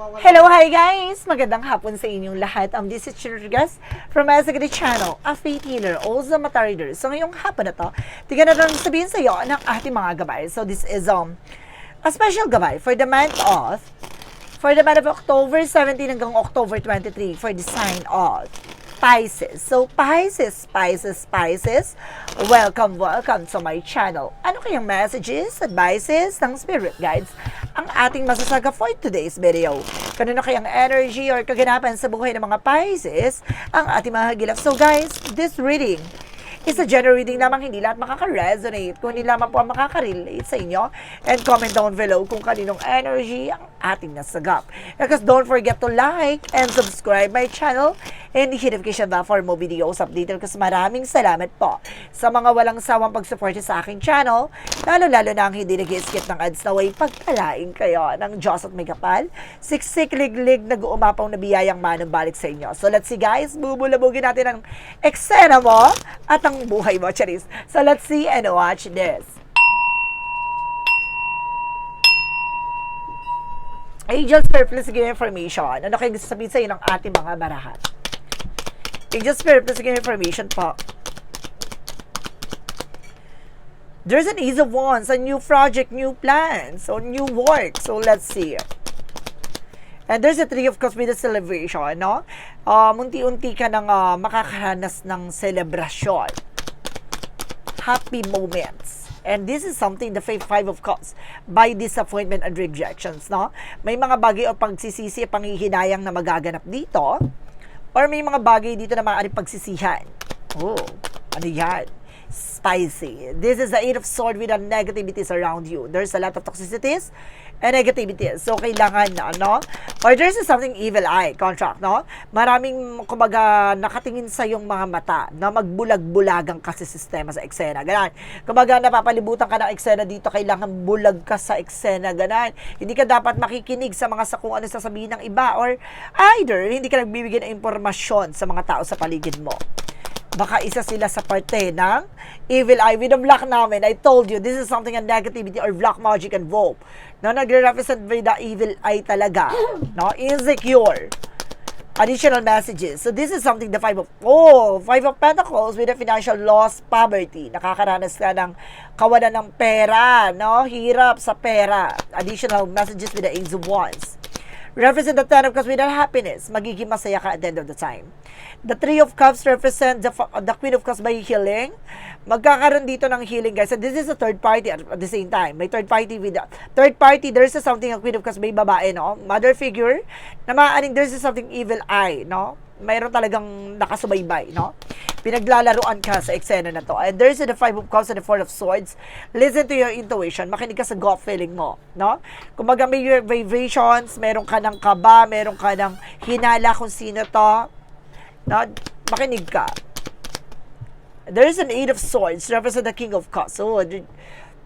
Hello, hi guys! Magandang hapon sa inyong lahat. Um, this is Chirgas from Asagadi Channel, a faith healer, also mata reader. So ngayong hapon na to, tingnan na lang sabihin sa iyo ng ating mga gabay. So this is um a special gabay for the month of for the month of October 17 hanggang October 23 for the sign of Pisces. So, Pisces, Pisces, Pisces, welcome, welcome to my channel. Ano kayang messages, advices ng spirit guides ang ating masasaga for today's video? Kanino kayang energy or kaganapan sa buhay ng mga Pisces ang ating mga hagilap? So guys, this reading is a general reading lamang hindi lahat makaka-resonate. Kung hindi lamang po ang makaka-relate sa inyo. And comment down below kung kaninong energy ang ating nasagap. Because don't forget to like and subscribe my channel and hit notification bell for more videos updated. Kasi maraming salamat po sa mga walang sawang pagsuporta sa aking channel. Lalo-lalo na ang hindi nag-skip ng ads na way pagpalain kayo ng Diyos at may kapal. Siksik, liglig, nag-uumapaw na biyayang manong balik sa inyo. So let's see guys, bubulabugin natin ang eksena mo at buhay mo, Charis. So let's see and watch this. Angel Spirit, please give information. Ano kayo gusto sabihin sa iyo ng ating mga barahan? Angel Spirit, please give information po. There's an Ace of Wands, a new project, new plans, or new work. So let's see. And there's a Three of Cups with a celebration, no? Um, unti-unti ka nang ah, makakaranas ng selebrasyon. Happy moments. And this is something, the Five Five of Cups, by disappointment and rejections, no? May mga bagay o pagsisisi, panghihinayang na magaganap dito, or may mga bagay dito na maaaring pagsisihan. Oh, ano yan? Spicy. This is the Eight of Sword with the negativities around you. There's a lot of toxicities and negativities. So, kailangan na, no? Or there's something evil eye contract, no? Maraming, kumbaga, nakatingin sa yung mga mata na magbulag-bulagang kasi sistema sa eksena. Ganon. Kumbaga, napapalibutan ka ng eksena dito, kailangan bulag ka sa eksena. Ganon. Hindi ka dapat makikinig sa mga sa kung ano sasabihin ng iba or either hindi ka nagbibigay ng impormasyon sa mga tao sa paligid mo baka isa sila sa parte ng evil eye. With the black namin, I told you, this is something a negativity or black magic involved. No, nagre-represent by the evil eye talaga. No, insecure. Additional messages. So this is something the five of oh, five of pentacles with a financial loss, poverty. Nakakaranas ka ng kawalan ng pera, no? Hirap sa pera. Additional messages with the ace of wands represent the Ten of Cups with happiness. Magiging masaya ka at the end of the time. The Three of Cups represent the, the Queen of Cups by healing. Magkakaroon dito ng healing, guys. And this is a third party at, at the same time. May third party with the, third party, there's a something a Queen of Cups may babae, no? Mother figure, na maaaring there's a something evil eye, no? Mayroon talagang nakasubaybay, no? Pinaglalaruan ka sa eksena na to. And there's the Five of Cups and the Four of Swords. Listen to your intuition. Makinig ka sa gut feeling mo, no? Kumbaga may vibrations, meron ka ng kaba, meron ka ng hinala kung sino to, no? Makinig ka. There's an Eight of Swords, represent the King of Cups. So,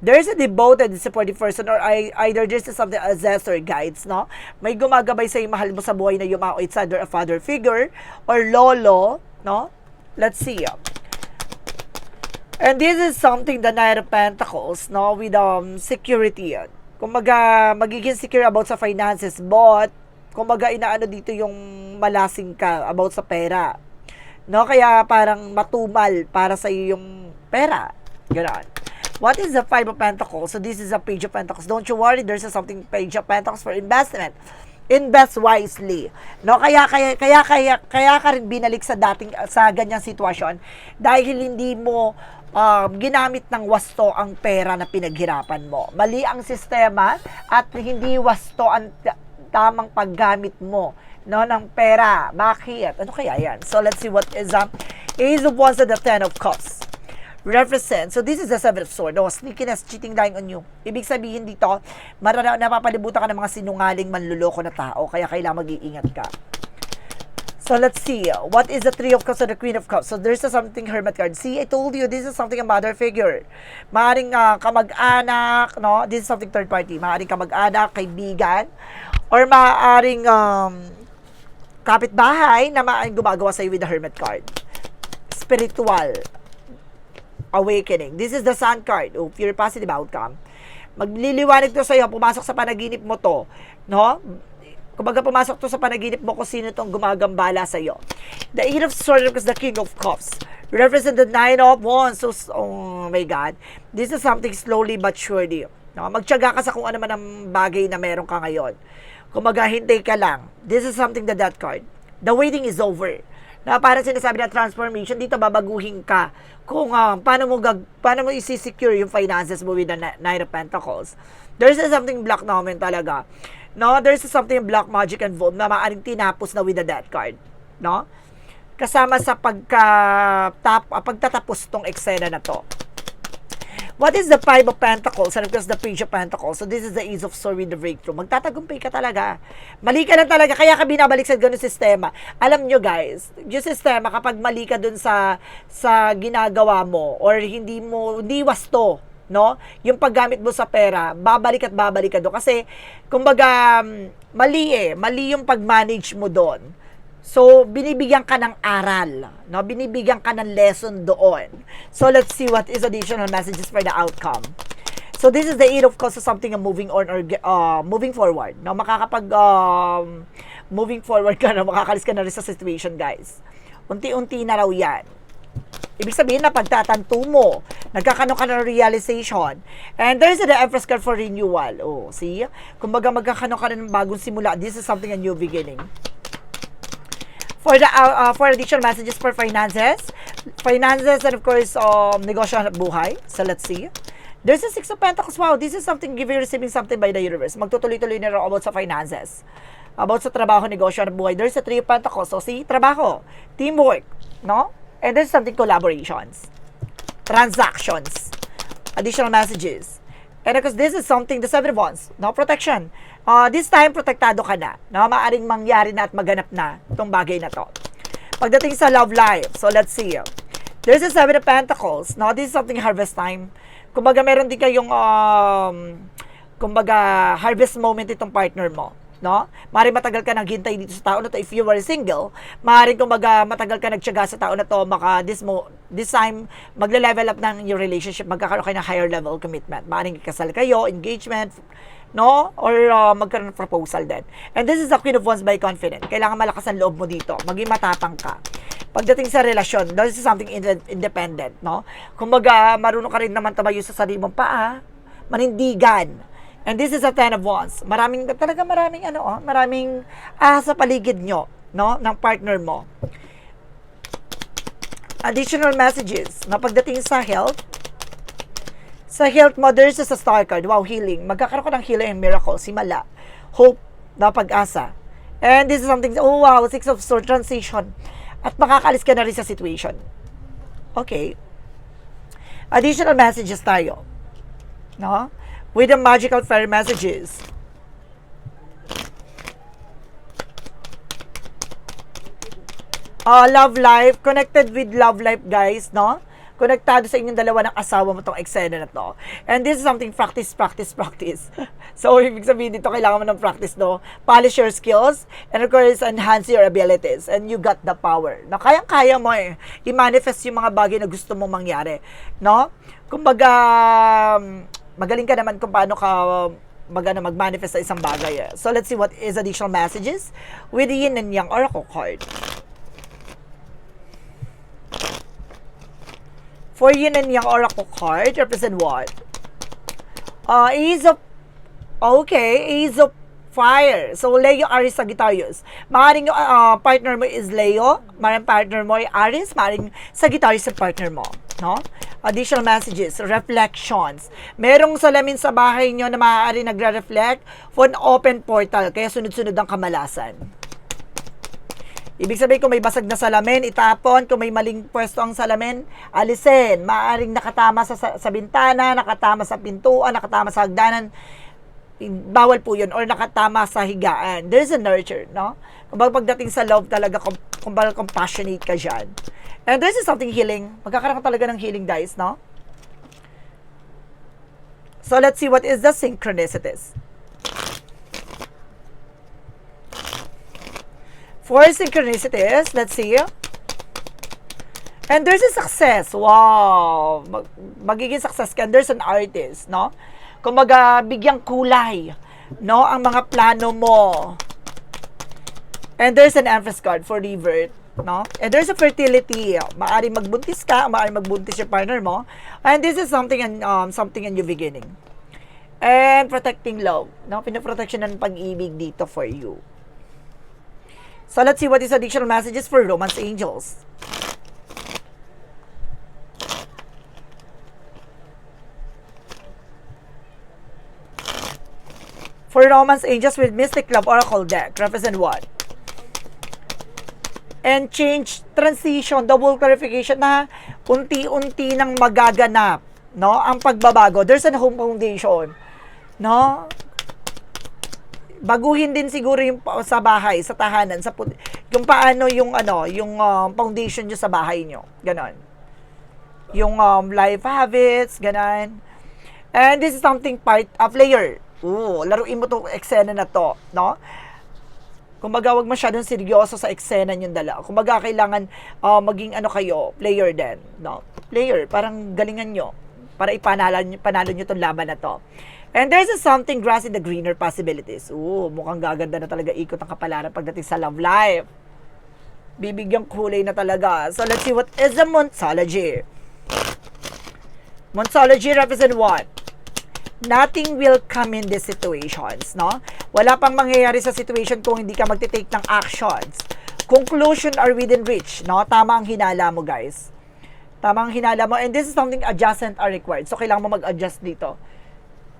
there's a devoted supportive person or I, either there's something ancestor guides, no? May gumagabay sa mahal mo sa buhay na yumao. It's either a father figure or lolo, no? Let's see. And this is something the Knight of Pentacles, no? With um, security. Kumaga, magiging secure about sa finances, but kumaga inaano dito yung malasing ka about sa pera. No? Kaya parang matumal para sa iyo yung pera. Ganun. What is the Five of Pentacles? So this is a Page of Pentacles. Don't you worry, there's a something Page of Pentacles for investment. Invest wisely. No, kaya kaya kaya kaya kaya ka rin binalik sa dating sa ganyang sitwasyon dahil hindi mo um, ginamit ng wasto ang pera na pinaghirapan mo. Mali ang sistema at hindi wasto ang tamang paggamit mo no ng pera. Bakit? Ano kaya yan? So let's see what is um, Ace of Wands and the Ten of Cups represent. So this is the seven of sword. No, sneakiness, cheating lying on you. Ibig sabihin dito, marana, napapalibutan ka ng mga sinungaling manluloko na tao. Kaya kailangan mag-iingat ka. So let's see. What is the Three of Cups and the Queen of Cups? So there's a something Hermit card. See, I told you, this is something a mother figure. Maaring uh, kamag-anak, no? This is something third party. Maaring kamag-anak, kaibigan, or maaring um, kapitbahay na maaring gumagawa sa'yo with the Hermit card. Spiritual awakening. This is the sun card of your positive outcome. Magliliwanag to sa iyo, pumasok sa panaginip mo to, no? Kumbaga pumasok to sa panaginip mo kung sino tong gumagambala sa iyo. The Eight of Swords is the King of Cups. Represent the Nine of Wands. So, oh my God. This is something slowly but surely. No? Magtyaga ka sa kung ano man ang bagay na meron ka ngayon. Kumbaga, hintay ka lang. This is something that that card. The waiting is over. Na parang sinasabi na transformation, dito babaguhin ka kung ah, paano mo gag, paano mo isi-secure yung finances mo with the Ni- Nine of Pentacles. There's something black naman talaga. No, there's something black magic involved na maaaring tinapos na with the death card. No? Kasama sa pagka tap, ah, pagtatapos tong eksena na to. What is the Five of Pentacles and of course the Page of Pentacles? So this is the Ace of Swords with the breakthrough. Magtatagumpay ka talaga. Mali ka lang talaga. Kaya ka binabalik sa ganun sistema. Alam nyo guys, yung sistema kapag mali ka dun sa sa ginagawa mo or hindi mo, hindi wasto, no? Yung paggamit mo sa pera, babalik at babalik ka doon. Kasi, kumbaga, mm, mali eh. Mali yung pag-manage mo doon. So, binibigyan ka ng aral, no? Binibigyan ka ng lesson doon. So, let's see what is additional messages for the outcome. So, this is the eight of course of something na moving on or uh, moving forward. No? Makakapag um, moving forward ka na, makakalis ka na rin sa situation, guys. Unti-unti na raw yan. Ibig sabihin na pagtatanto mo, nagkakaroon ka ng realization. And there's the Empress card for renewal. Oh, see? Kumbaga magkakaroon ka ng bagong simula. This is something a new beginning for the uh, uh, for additional messages for finances, finances and of course um negosyo at buhay. So let's see. There's a Six of Pentacles. Wow, this is something giving, receiving something by the universe. Magtutuloy-tuloy na rin about sa finances. About sa trabaho, negosyo, at buhay. There's a Three of Pentacles. So, see, trabaho, teamwork, no? And there's something collaborations, transactions, additional messages. And because this is something, the Seven of Wands, no? Protection. Uh, this time, protektado ka na. No? Maaring mangyari na at maganap na itong bagay na to. Pagdating sa love life, so let's see. There's a Seven of Pentacles. No? This is something harvest time. Kumbaga, meron din kayong, um, kumbaga, harvest moment itong partner mo. No? Maaring matagal ka naghintay dito sa tao na to. If you were single, maaring kumbaga matagal ka nagtyaga sa tao na to, maka this, mo, this time, magle-level up ng your relationship, magkakaroon kayo ng higher level commitment. Maaring kasal kayo, engagement, no? Or uh, magkaroon ng proposal din. And this is the Queen of Wands by confident. Kailangan malakas ang loob mo dito. Maging matapang ka. Pagdating sa relasyon, this is something ind- independent, no? Kumbaga, marunong ka rin naman tumayo sa sarili mong paa, manindigan. And this is a Ten of Wands. Maraming, talaga maraming ano, oh, maraming ah, sa paligid nyo, no? Ng partner mo. Additional messages, na pagdating sa health, sa health mo, there's a star card. Wow, healing. Magkakaroon ka ng healing and miracle. Simala. Hope na pag-asa. And this is something, oh wow, six of sword transition. At makakalis ka na rin sa situation. Okay. Additional messages tayo. No? With the magical fairy messages. uh, love life, connected with love life, guys, no? Konektado sa inyong dalawa ng asawa mo tong eksena na to. And this is something practice, practice, practice. so, ibig sabihin dito, kailangan mo ng practice, no? Polish your skills, and of course, enhance your abilities, and you got the power. Na kayang-kaya mo eh, i-manifest yung mga bagay na gusto mong mangyari, no? Kumbaga, magaling ka naman kung paano ka magana mag-manifest sa isang bagay. Eh. So, let's see what is additional messages with the yin and yang oracle card. For yin and yang oracle card, represent what? Uh, Ace of... Okay, Ace of Fire. So, Leo, Aries, Sagittarius. Maaaring yung uh, partner mo is Leo, maaaring partner mo ay Aries, maaaring Sagittarius sa partner mo. No? Additional messages, reflections. Merong salamin sa bahay nyo na maaari nagre-reflect for an open portal, kaya sunod-sunod ang kamalasan. Ibig sabihin, kung may basag na salamin, itapon. Kung may maling pwesto ang salamin, alisin. Maaring nakatama sa, sa, sa bintana, nakatama sa pintuan, nakatama sa hagdanan. Bawal po yun. Or nakatama sa higaan. There's a nurture, no? Kung pagdating sa love talaga, kung compassionate ka dyan. And this is something healing. Magkakaroon ka talaga ng healing, guys, no? So, let's see what is the synchronicities. For synchronicities, let's see. And there's a success. Wow! Mag magiging success ka. There's an artist, no? Kumbaga, bigyang kulay, no? Ang mga plano mo. And there's an Empress card for revert, no? And there's a fertility. Maari magbuntis ka, maari magbuntis yung partner mo. And this is something and um, something in new beginning. And protecting love, no? Pinoprotection ng pag-ibig dito for you. So let's see what is additional messages for romance angels. For romance angels with mystic love oracle deck, represent what? And change, transition, double clarification na unti-unti nang magaganap, no? Ang pagbabago. There's a home foundation, no? Baguhin din siguro yung sa bahay, sa tahanan, sa yung paano yung ano, yung um, foundation nyo sa bahay nyo. Ganon. Yung um, life habits, ganon. And this is something part of player. Ooh, laruin mo to eksena na to, no? Kumbaga, wag masyadong seryoso sa eksena yung dala. Kumbaga, kailangan uh, maging ano kayo, player din, no? Player, parang galingan nyo para ipanalo panalo nyo tong laban na to. And there's a something grass in the greener possibilities. Ooh, mukhang gaganda na talaga ikot ang kapalaran pagdating sa love life. Bibigyan kulay na talaga. So let's see what is the Monsology. Monsology represent what? Nothing will come in these situations, no? Wala pang mangyayari sa situation kung hindi ka magte-take ng actions. Conclusion are within reach, no? Tama ang hinala mo, guys. Tama ang hinala mo. And this is something adjustment are required. So, kailangan mo mag-adjust dito.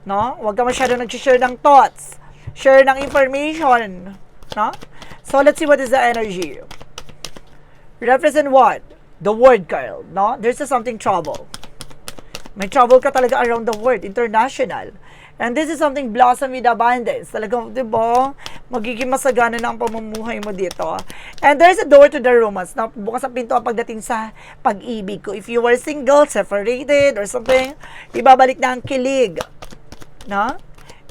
No? Huwag ka masyado nag-share ng thoughts. Share ng information. No? So, let's see what is the energy. Represent what? The word, Carl. No? There's a something trouble. May trouble ka talaga around the world, international. And this is something blossom with abundance. Talagang, di ba, magiging masagana na ang pamumuhay mo dito. And there's a door to the romance. Na bukas ang pinto ang pagdating sa pag-ibig ko. If you were single, separated, or something, ibabalik na ang kilig. No?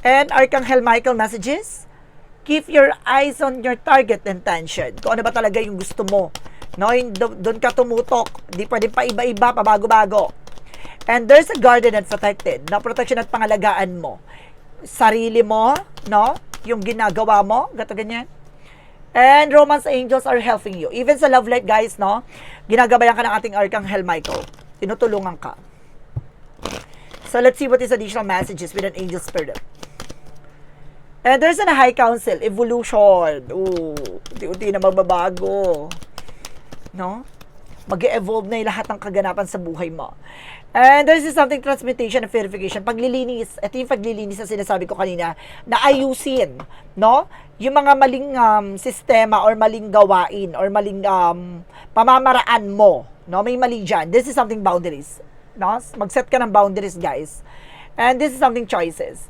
And Archangel Michael messages, keep your eyes on your target intention. Kung ano ba talaga yung gusto mo. No? Doon ka tumutok. Di pwede pa iba-iba, pabago-bago. And there's a guarded and protected na protection at pangalagaan mo. Sarili mo, no? Yung ginagawa mo, gato ganyan. And romance angels are helping you. Even sa love life, guys, no? Ginagabayan ka ng ating Archangel Michael. Tinutulungan ka. So let's see what is additional messages with an angel spirit. And there's an high council, evolution. Ooh, unti-unti na magbabago. No? mag evolve na yung lahat ng kaganapan sa buhay mo. And there's is something transmutation and purification. Paglilinis, ito yung paglilinis na sinasabi ko kanina, na ayusin, no? Yung mga maling um, sistema or maling gawain or maling um, pamamaraan mo, no? May mali dyan. This is something boundaries, no? Mag-set ka ng boundaries, guys. And this is something choices.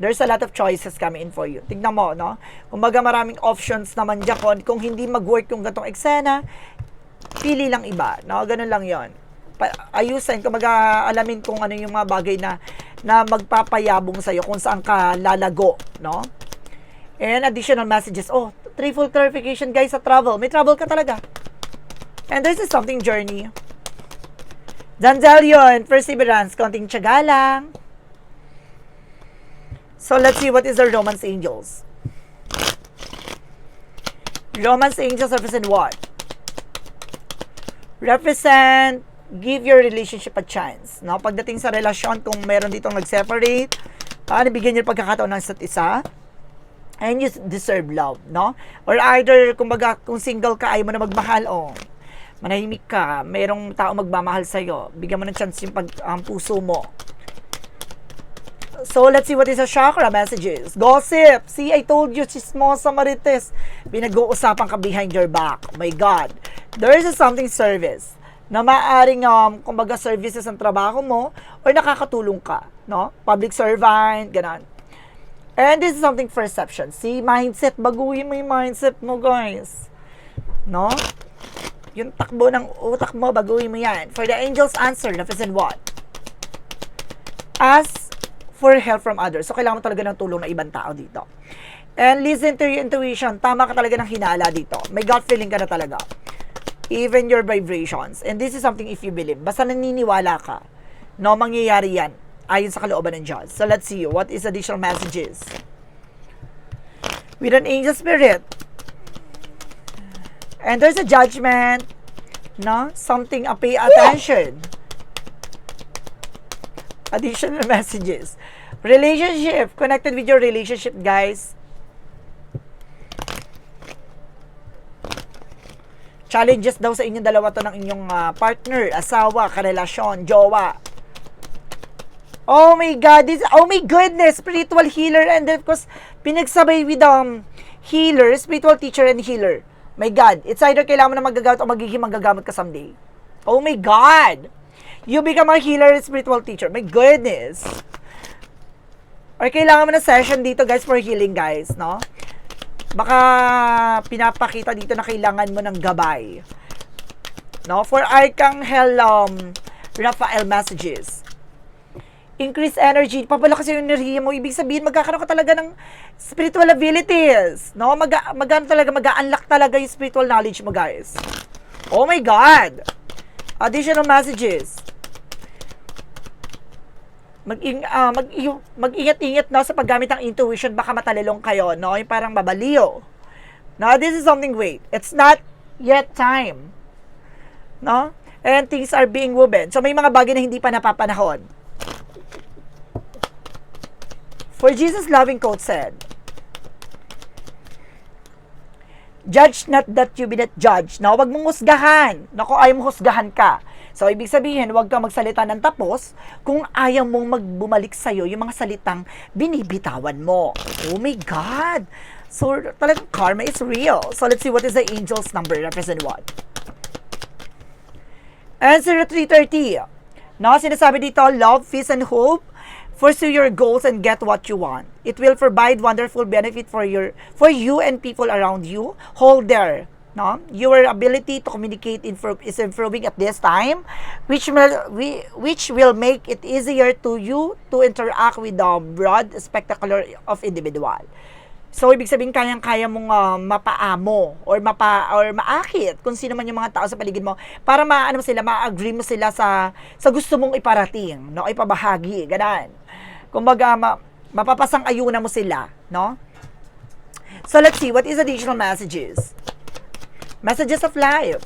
There's a lot of choices coming in for you. Tignan mo, no? Kumbaga maraming options naman dyan kung, hindi mag-work yung gatong eksena, pili lang iba, no? Ganun lang 'yon. Ayusin, kumbaga alamin kung ano yung mga bagay na na magpapayabong sa iyo kung saan ka lalago, no? And additional messages. Oh, threefold clarification guys sa travel. May travel ka talaga. And this is something journey. Danzelion, perseverance, konting tiyaga lang. So let's see what is the romance angels. Romance angels represent what? represent give your relationship a chance. No? Pagdating sa relasyon, kung meron ditong nag-separate, uh, nabigyan niyo ng pagkakataon ng isa't isa, and you deserve love, no? Or either, kumbaga, kung single ka, ayaw mo na magmahal, oh, manahimik ka, merong tao magmamahal sa'yo, bigyan mo ng chance yung pag, ang puso mo. So, let's see what is the chakra messages. Gossip. See, I told you, chismosa marites. Pinag-uusapan ka behind your back. Oh my God. There is a something service na maaring, um, kumbaga, services ang trabaho mo or nakakatulong ka. No? Public servant, ganon. And this is something perception. See, mindset. Baguhin mo yung mindset mo, guys. No? Yung takbo ng utak mo, baguhin mo yan. For the angel's answer, represent what? As for help from others. So, kailangan mo talaga ng tulong ng ibang tao dito. And listen to your intuition. Tama ka talaga ng hinala dito. May gut feeling ka na talaga. Even your vibrations. And this is something if you believe. Basta naniniwala ka. No, mangyayari yan. Ayon sa kalooban ng Diyos. So, let's see. What is additional messages? With an angel spirit. And there's a judgment, no? Something uh, pay attention. Additional messages. Relationship. Connected with your relationship, guys. Challenges daw sa inyong dalawa to ng inyong ah, partner, asawa, karelasyon, jowa. Oh my God, this, oh my goodness, spiritual healer and of course, pinagsabay with um, healer, spiritual teacher and healer. My God, it's either kailangan mo na magagamit o magiging magagamit ka someday. Oh my God! You become a healer and spiritual teacher. My goodness! Or kailangan mo na session dito guys for healing guys, no? Baka pinapakita dito na kailangan mo ng gabay. No? For Archangel um, Raphael messages. Increase energy. Papalakas yung enerhiya mo. Ibig sabihin, magkakaroon ka talaga ng spiritual abilities. No? Mag, mag talaga, mag-unlock talaga yung spiritual knowledge mo, guys. Oh my God! Additional messages. Mag-ing, ah, mag, mag-ingat-ingat no, sa paggamit ng intuition. Baka matalilong kayo, no? Yung parang babaliw. No, this is something, wait. It's not yet time. No? And things are being woven. So, may mga bagay na hindi pa napapanahon. For Jesus' loving quote said, Judge not that you be not judged. No, wag mong husgahan. Kung ayaw mo husgahan ka. So, ibig sabihin, wag kang magsalita ng tapos kung ayaw mong magbumalik sa'yo yung mga salitang binibitawan mo. Oh my God! So, talagang karma is real. So, let's see what is the angel's number. Represent what? Answer 330. No, sinasabi dito, love, peace, and hope. Pursue your goals and get what you want. It will provide wonderful benefit for your for you and people around you. Hold there. No? Your ability to communicate is improving at this time, which will, which will make it easier to you to interact with the broad spectacular of individual. So, ibig sabihin, kayang-kaya mong ah, mapaamo or mapa or maakit kung sino man yung mga tao sa paligid mo para maano mo sila, ma-agree mo sila sa sa gusto mong iparating, no? Ipabahagi, ganun. Kumbaga, ma, mapapasang-ayunan mo sila, no? So, let's see, what is additional messages? Messages of life.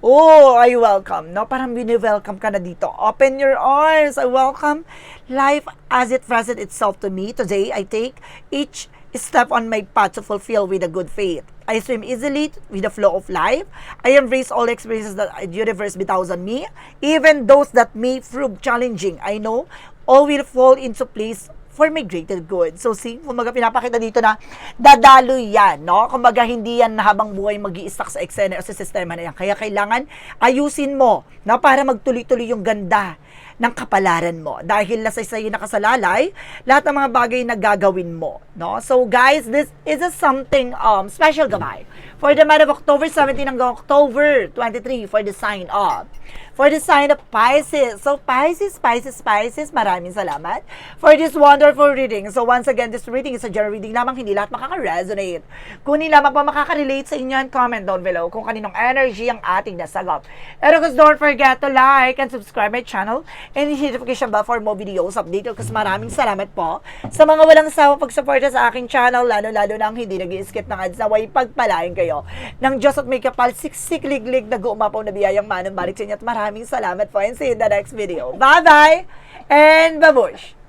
Oh, I welcome. No, parang bini-welcome ka na dito. Open your arms. I welcome life as it presents itself to me. Today, I take each step on my path to fulfill with a good faith. I swim easily with the flow of life. I embrace all experiences that the universe bestows on me, even those that may prove challenging. I know all will fall into place for my greater good. So, see, kumbaga pinapakita dito na dadaloy yan, no? Kumbaga hindi yan habang buhay mag stuck sa eksena o sa sistema na yan. Kaya kailangan ayusin mo, na para magtuloy-tuloy yung ganda ng kapalaran mo. Dahil nasa sa'yo nakasalalay, lahat ng mga bagay na gagawin mo. No? So guys, this is a something um, special gabay. For the month of October 17 hanggang October 23 for the sign of for the sign of Pisces. So, Pisces, Pisces, Pisces, maraming salamat for this wonderful reading. So, once again, this reading is a general reading lamang, hindi lahat makaka-resonate. Kung hindi lamang pa makaka-relate sa inyo, comment down below kung kaninong energy ang ating. And of course, don't forget to like and subscribe my channel and hit notification bell for more videos updated kasi maraming salamat po sa mga walang sawa pagsuporta sa aking channel, lalo-lalo nang hindi nag skip ng ads na way pagpalain kayo ng Diyos at may kapal siksik liglig na guumapaw na biyayang manang balik sa inyo at maraming salamat po and see you in the next video. Bye-bye and babush!